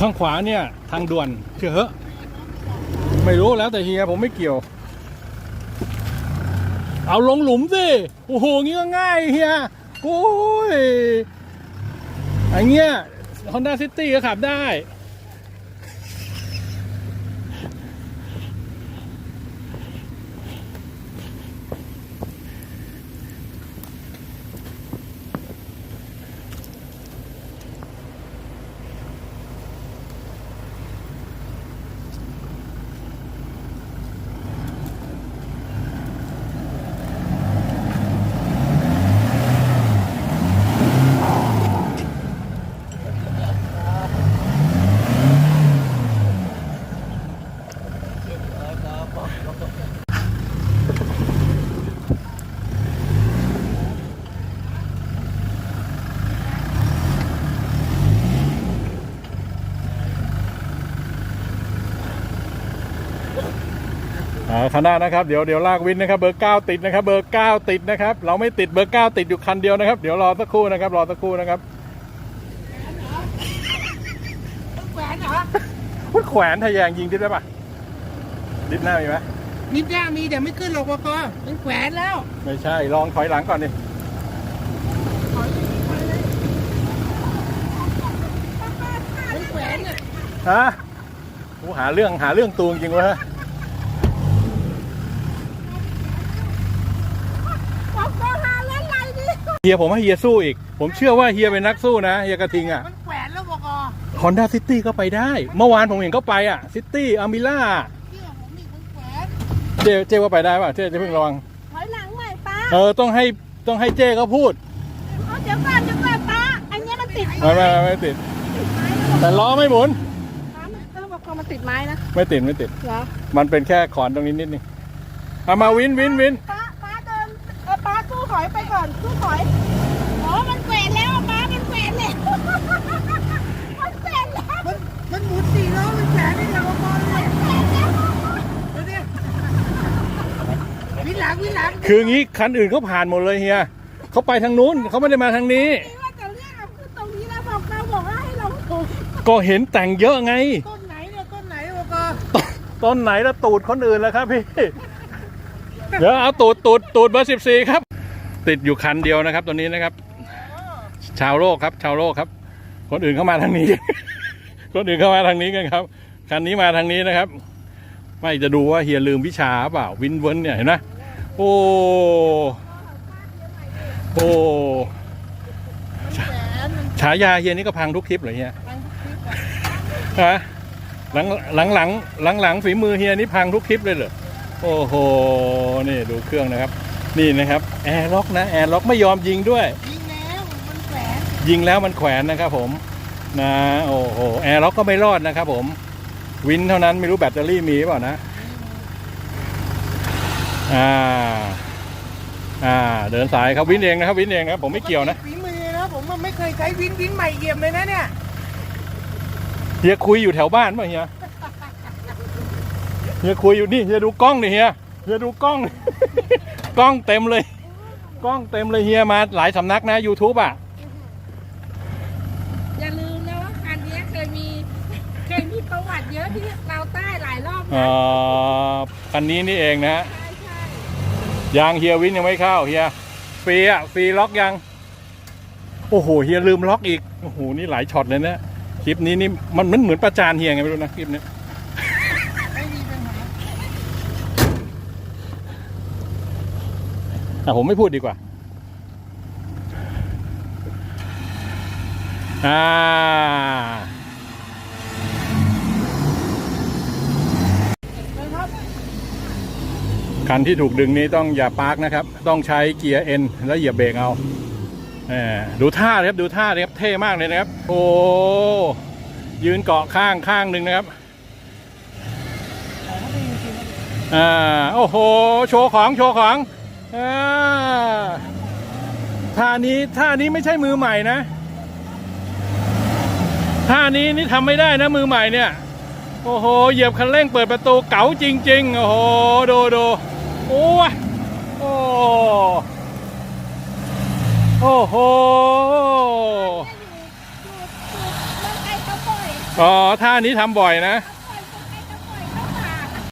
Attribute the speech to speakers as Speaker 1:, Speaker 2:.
Speaker 1: ข้างขวาเนี่ยทางด่วนเชื่อเหอะไม่รู้แล้วแต่เฮียผมไม่เกี่ยว เอาลงหลุมสิโอ้โหงี้ก็ง่ายเฮียโอ้ยอันเงี้ยฮอนด้าซิตี้ก็ขับได้ คันหน้านะครับเดี๋ยวเดี๋ยวลากวินนะครับเบอร์เก้าติดนะครับ เบอร์เก้าติดนะครับ เราไม่ติดเบอร์เก้าติดอยู่คันเดียวนะครับ เดี๋ยวรอสักครู่นะครับ รอสักครู่นะครับ
Speaker 2: แหวนเหรอ
Speaker 1: พุดแขวนทะแยงยิงดิดได้ปะดิดหน้ามีไหม
Speaker 2: นิดหน้ามีเดี๋ยวไม่ขึ้นหรอกวกมันแขวนแล้ว
Speaker 1: ไม่ใช่ลองถอยหลังก่อนดิ
Speaker 2: มันแขวนอะ
Speaker 1: ฮะกูหาเรื่องหาเรื่องตูงจริงวะ
Speaker 2: บอกก็หาเล่นไรดิ
Speaker 1: เฮียผมให้เฮียสู้อีก ผมเชื่อว่าเฮียเป็นนักสู้นะเฮียกระทิงอะ
Speaker 2: มันแขวนแล้วบอกอ
Speaker 1: ฮอนด้าซิตี้ก็ไปได้ เมื่อวานผมเห็นก็ไปอะซิตี้อามิล่า
Speaker 2: เชื่อผมนี่มันแขวน
Speaker 1: เจ๊เจ๊ว่าไปได้ป่ะเจ๊จะเพิ่งระวัง
Speaker 3: ถอยหลังใหม่ป้า
Speaker 1: เออต้องให้ต้องให้เจ๊เขาพูด
Speaker 3: เอาเดี๋ยวก่อนเดี๋ยวก่อนป้าอันเนี้ยมันติด
Speaker 1: ไม่ไม่ไม่ไม่ติด แต่ล้อไม่หมุน
Speaker 3: ป้ามันเออบอกว่ามันติดไม้นะ
Speaker 1: ไม่ติดไม่ติด
Speaker 3: เหรอ
Speaker 1: มันเป็นแค่ขอนตรงนี้นิดนึงเอามาวินวินวิน
Speaker 3: ป้าป้าเดินเออป้าสู้ถ อยไปก่อนสู้ถอยอ๋อมันแขวนแล้วป้ามันแขวนแล้วมันแขวนแล้ว
Speaker 2: มันมันหมุนสี่ล้อมันแขวนนี่แหละวกเลยดูดิวินหลังวินหลัง
Speaker 1: คืองี้คันอื่นเขาผ่านหมดเลยเฮียเขาไปทางนู้นเขาไม่ได้มาทางนี้
Speaker 3: นี่ว่าจะเรียกเอาขึ้นตรงนี้แล้วบอกเราบอกว่าให้ลงถูก
Speaker 1: ก็เห็นแต่งเยอะไง
Speaker 2: ต้นไหนเนี่ยต้นไหนวก
Speaker 1: ต้นไหนแล้วตูดคนอื่นแล้วครับพี่ เดี๋ยวเอาตูดตูดตูดเบอร์สิบสี่ครับ ติดอยู่คันเดียวนะครับตัวนี้นะครับ ชาวโลกครับ ชาวโลกครับ คนอื่นเข้ามาทางนี้ คนอื่นเข้ามาทางนี้กันครับ คันนี้มาทางนี้นะครับ ไม่จะดูว่าเฮียลืมวิชาเปล่าวินเวิร์นเนี่ยเห็นไหมโอ้โอ้
Speaker 2: มันแขวนมัน
Speaker 1: ฉายาเฮียนี่ก็พังทุกคลิปเลยเฮีย
Speaker 2: พังทุกคลิปอะ
Speaker 1: ฮะหลังหลังหลังหลังหลังฝีมือเฮียนี่พังทุกคลิปเลยเหรอโอ้โหนี่ดูเครื่องนะครับ นี่นะครับแอร์ล็อกนะแอร์ล็อกไม่ยอมยิงด้วย
Speaker 2: ยิงแล้วมันแขวน
Speaker 1: ยิงแล้วมันแขวนนะครับผมนะโอ้โหแอร์ล็อกก็ไม่รอดนะครับผม วินเท่านั้นไม่รู้แบตเตอรี่มีหรือเปล่านะอ่าอ่า เดินสายครับวินเองนะครับ วินเองนะครับผมไม่เกี่ยวนะ
Speaker 2: ฝีมือนะผมมันไม่เคยใช้วินวินใหม่เอี่ยมเลยนะเนี่ย
Speaker 1: เฮียคุยอยู่แถวบ้านป่ะเฮียเฮียคุยอยู่นี่เฮียดูกล้องนี่เฮียเฮียดูกล้อง กล้องเต็มเลย กล้องเต็มเลยเฮียมาหลายสำนักนะ YouTube อะ
Speaker 3: อย่าลืมนะว่าคันเนี้ยเคยมี เคยมีประวัติเยอะที่เราใต้หลายรอบ
Speaker 1: เอ่
Speaker 3: นะ
Speaker 1: อคันนี้นี่เองนะ
Speaker 3: ใช่ใช่
Speaker 1: ยางเฮียวินยังไม่เข้าเฮียฟรีอะฟรีล็อกยัง โอ้โหเฮียลืมล็อกอีก โอ้โหนี่หลายช็อตเลยนะคลิปนี้นี่มันมันเหมือนประจานเฮียไงไม่รู้นะคลิปนี้
Speaker 2: ไม่มีปัญหา
Speaker 1: อะผมไม่พูดดีกว่า อ่า
Speaker 2: คั
Speaker 1: นที่ถูกดึงนี้ต้องอย่าปาร์กนะครับ ต้องใช้เกียร์เอ็นแล้วเหยียบเบรกเอาแหมดูท่าครับดูท่าครับเท่มากเลยนะครับ โอ้ยืนเกาะข้างข้างหนึ่งนะครับอ่าโอ้โห โชว์ของ โชว์ของ อ่าท่านี้ท่านี้ไม่ใช่มือใหม่นะท่านี้นี่ทำไม่ได้นะมือใหม่เนี่ย โอ้โห เหยียบคันเร่งเปิดประตูเก๋าจริง ๆ โอ้โหดูดูโอ้ยโอ้โอ้โห
Speaker 3: อ๋อ
Speaker 1: ท่านี้ทำบ่อยนะ